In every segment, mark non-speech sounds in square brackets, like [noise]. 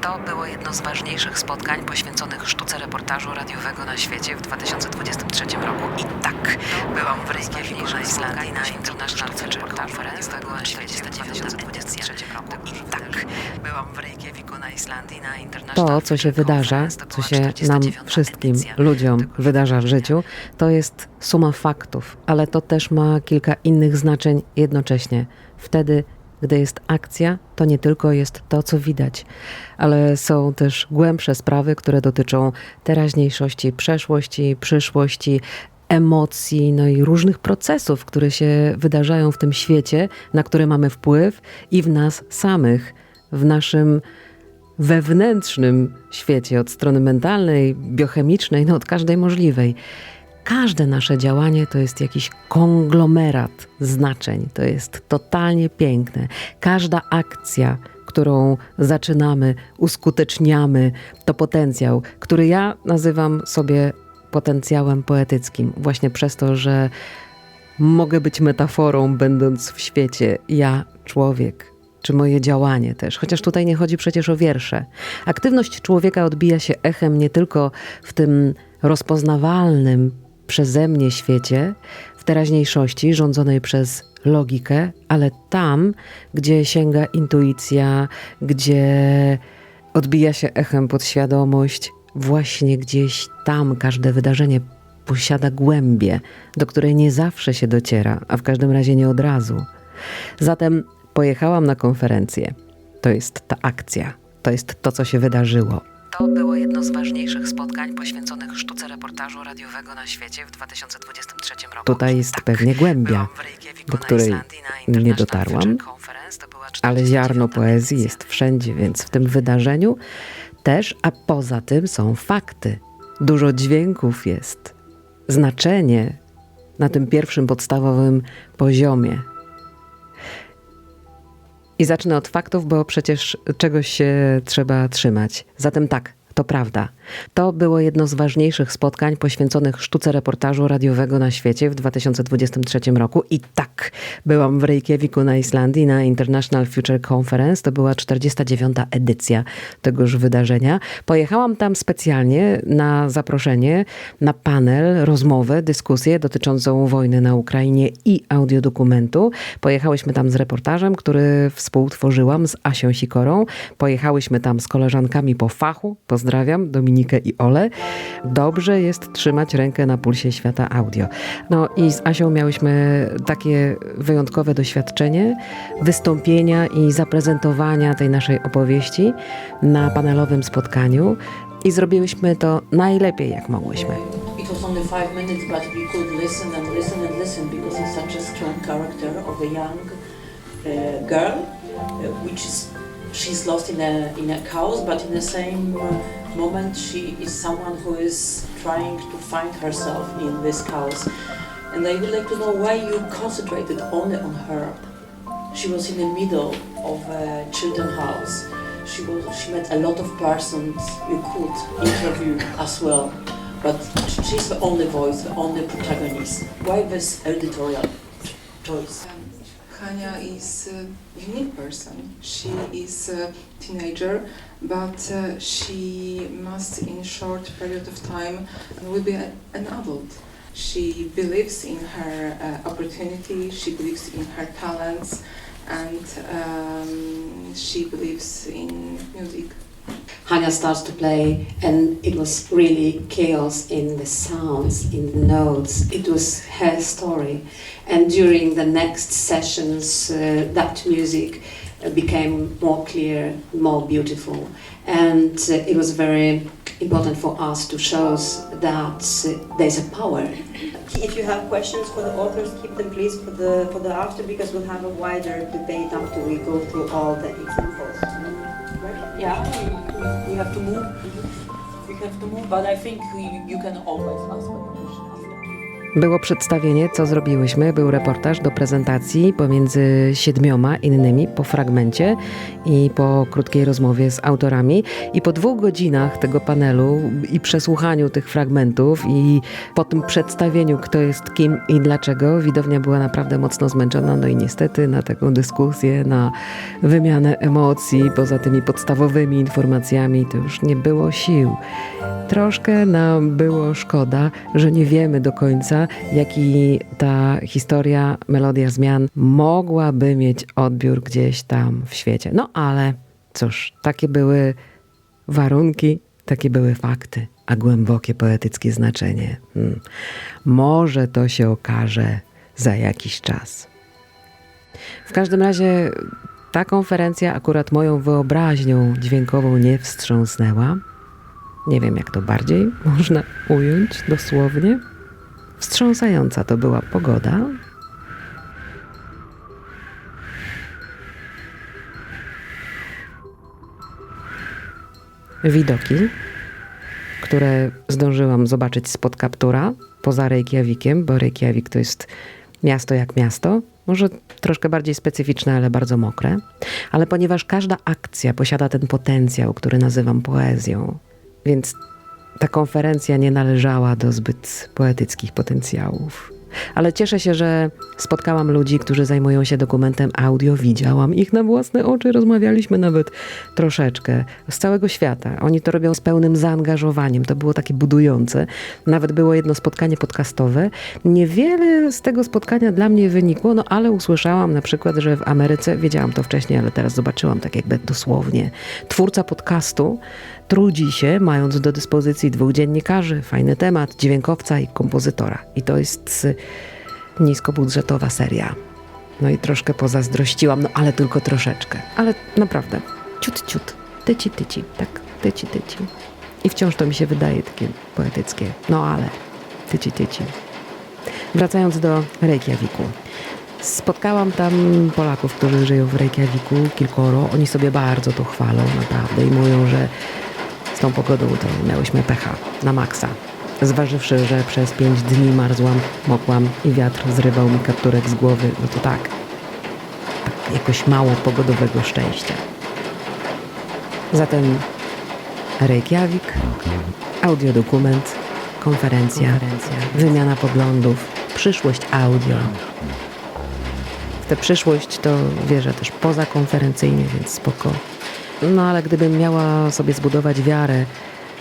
To było jedno z ważniejszych spotkań poświęconych sztuce reportażu radiowego na świecie w 2023 roku. I tak, byłam w Reykjaviku na Islandii na International Conference radiowego na świecie w 2023 roku. I tak, byłam w Reykjaviku na Islandii na International To, co się wydarza, co się nam 49. wszystkim, ludziom wydarza w życiu, to jest suma faktów, ale to też ma kilka innych znaczeń jednocześnie. Wtedy, gdy jest akcja, to nie tylko jest to, co widać, ale są też głębsze sprawy, które dotyczą teraźniejszości, przeszłości, przyszłości, emocji, no i różnych procesów, które się wydarzają w tym świecie, na które mamy wpływ i w nas samych, w naszym wewnętrznym świecie, od strony mentalnej, biochemicznej, no od każdej możliwej. Każde nasze działanie to jest jakiś konglomerat znaczeń. To jest totalnie piękne. Każda akcja, którą zaczynamy, uskuteczniamy, to potencjał, który ja nazywam sobie potencjałem poetyckim, właśnie przez to, że mogę być metaforą, będąc w świecie. Ja, człowiek, czy moje działanie też. Chociaż tutaj nie chodzi przecież o wiersze. Aktywność człowieka odbija się echem nie tylko w tym rozpoznawalnym przeze mnie świecie, w teraźniejszości rządzonej przez logikę, ale tam, gdzie sięga intuicja, gdzie odbija się echem podświadomość, właśnie gdzieś tam każde wydarzenie posiada głębię, do której nie zawsze się dociera, a w każdym razie nie od razu. Zatem pojechałam na konferencję. To jest ta akcja, to jest to, co się wydarzyło. To było jedno z ważniejszych spotkań poświęconych sztuce reportażu radiowego na świecie w 2023 roku. Tutaj jest tak, pewnie głębia, do której nie dotarłam, ale ziarno 49. poezji jest wszędzie, więc w tym wydarzeniu też, a poza tym są fakty. Dużo dźwięków jest, znaczenie na tym pierwszym podstawowym poziomie. I zacznę od faktów, bo przecież czegoś się trzeba trzymać. Zatem tak, to prawda. To było jedno z ważniejszych spotkań poświęconych sztuce reportażu radiowego na świecie w 2023 roku. I tak, byłam w Reykjaviku na Islandii na International Future Conference. To była 49. edycja tegoż wydarzenia. Pojechałam tam specjalnie na zaproszenie na panel, rozmowę, dyskusję dotyczącą wojny na Ukrainie i audiodokumentu. Pojechałyśmy tam z reportażem, który współtworzyłam z Asią Sikorą. Pojechałyśmy tam z koleżankami po fachu. Pozdrawiam Dominikę i Ole. Dobrze jest trzymać rękę na pulsie świata audio. No i z Asią miałyśmy takie wyjątkowe doświadczenie wystąpienia i zaprezentowania tej naszej opowieści na panelowym spotkaniu i zrobiłyśmy to najlepiej jak mogłyśmy. It was only five minutes, but we could listen and listen and listen because it's such a strong character of a young uh, girl, uh, which is she's lost in a in a chaos, but in the same uh, moment she is someone who is trying to find herself in this chaos. And I would like to know why you concentrated only on her. She was in the middle of a children house. She was she met a lot of persons you could interview as well but she's the only voice, the only protagonist. Why this editorial choice? Hania is a unique person. She is a teenager, but uh, she must, in short period of time, will be a, an adult. She believes in her uh, opportunity. She believes in her talents, and um, she believes in music. Hanya starts to play, and it was really chaos in the sounds, in the notes. It was her story. And during the next sessions, uh, that music uh, became more clear, more beautiful. And uh, it was very important for us to show us that uh, there's a power. If you have questions for the authors, keep them please for the for the after because we'll have a wider debate after we go through all the examples. Yeah, we, we have to move. We have to move, but I think we, you can always ask question after. Było przedstawienie, co zrobiłyśmy. Był reportaż do prezentacji pomiędzy siedmioma innymi po fragmencie i po krótkiej rozmowie z autorami. I po dwóch godzinach tego panelu i przesłuchaniu tych fragmentów i po tym przedstawieniu, kto jest kim i dlaczego, widownia była naprawdę mocno zmęczona. No i niestety na taką dyskusję, na wymianę emocji, poza tymi podstawowymi informacjami, to już nie było sił. Troszkę nam było szkoda, że nie wiemy do końca, jaki ta historia, melodia zmian mogłaby mieć odbiór gdzieś tam w świecie. No ale cóż, takie były warunki, takie były fakty, a głębokie poetyckie znaczenie. Hmm. Może to się okaże za jakiś czas. W każdym razie ta konferencja akurat moją wyobraźnią dźwiękową nie wstrząsnęła. Nie wiem, jak to bardziej można ująć dosłownie. Wstrząsająca to była pogoda. Widoki, które zdążyłam zobaczyć spod kaptura poza Reykjavikiem, bo Reykjavik to jest miasto jak miasto, może troszkę bardziej specyficzne, ale bardzo mokre. Ale ponieważ każda akcja posiada ten potencjał, który nazywam poezją, więc ta konferencja nie należała do zbyt poetyckich potencjałów. Ale cieszę się, że spotkałam ludzi, którzy zajmują się dokumentem audio. Widziałam ich na własne oczy, rozmawialiśmy nawet troszeczkę z całego świata. Oni to robią z pełnym zaangażowaniem. To było takie budujące. Nawet było jedno spotkanie podcastowe. Niewiele z tego spotkania dla mnie wynikło, no ale usłyszałam na przykład, że w Ameryce, wiedziałam to wcześniej, ale teraz zobaczyłam tak jakby dosłownie, twórca podcastu trudzi się, mając do dyspozycji dwóch dziennikarzy, fajny temat, dźwiękowca i kompozytora. I to jest niskobudżetowa seria. No i troszkę pozazdrościłam, no ale tylko troszeczkę. Ale naprawdę, ciut, ciut, tyci, tyci, tak, tyci, tyci. I wciąż to mi się wydaje takie poetyckie. No ale, tyci, tyci. Wracając do Reykjaviku. Spotkałam tam Polaków, którzy żyją w Reykjaviku, kilkoro. Oni sobie bardzo to chwalą, naprawdę, i mówią, że tą pogodą to miałyśmy pecha na maksa. Zważywszy, że przez pięć dni marzłam, mokłam i wiatr zrywał mi kapturek z głowy, no to tak, tak jakoś mało pogodowego szczęścia. Zatem Reykjavik, audiodokument, konferencja, wymiana poglądów, przyszłość audio. W tę przyszłość to wierzę też pozakonferencyjnie, więc spoko. No ale gdybym miała sobie zbudować wiarę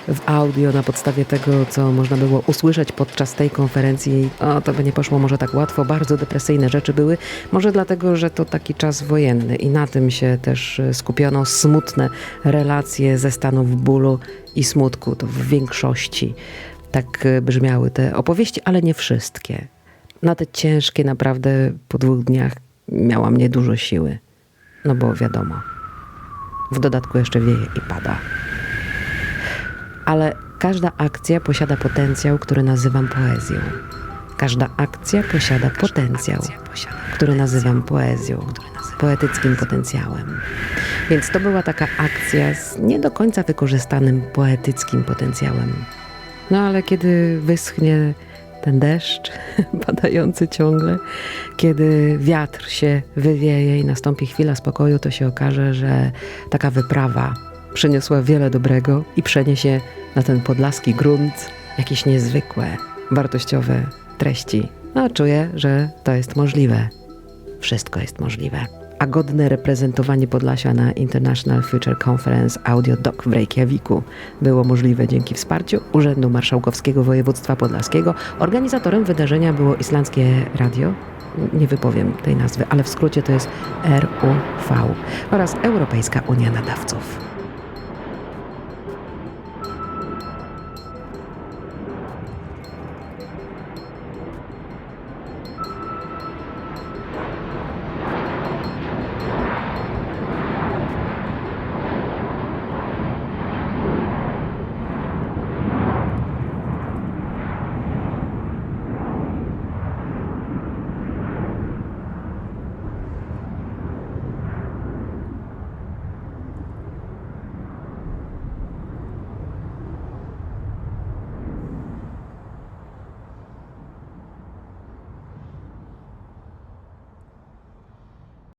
w audio na podstawie tego, co można było usłyszeć podczas tej konferencji, o, to by nie poszło może tak łatwo. Bardzo depresyjne rzeczy były. Może dlatego, że to taki czas wojenny i na tym się też e, skupiono smutne relacje ze stanów bólu i smutku. To w większości tak e, brzmiały te opowieści, ale nie wszystkie. Na te ciężkie naprawdę po dwóch dniach miałam niedużo siły. No bo wiadomo, w dodatku jeszcze wieje i pada. Ale każda akcja posiada potencjał, który nazywam poezją. Każda akcja posiada potencjał, który nazywam poezją, poetyckim potencjałem. Więc to była taka akcja z nie do końca wykorzystanym poetyckim potencjałem. No ale kiedy wyschnie ten deszcz [laughs] padający ciągle, kiedy wiatr się wywieje i nastąpi chwila spokoju, to się okaże, że taka wyprawa przyniosła wiele dobrego i przeniesie na ten podlaski grunt jakieś niezwykłe, wartościowe treści. A czuję, że to jest możliwe. Wszystko jest możliwe. A godne reprezentowanie Podlasia na International Future Conference Audio Doc w Reykjaviku było możliwe dzięki wsparciu Urzędu Marszałkowskiego Województwa Podlaskiego. Organizatorem wydarzenia było Islandzkie Radio, nie wypowiem tej nazwy, ale w skrócie to jest RUV oraz Europejska Unia Nadawców.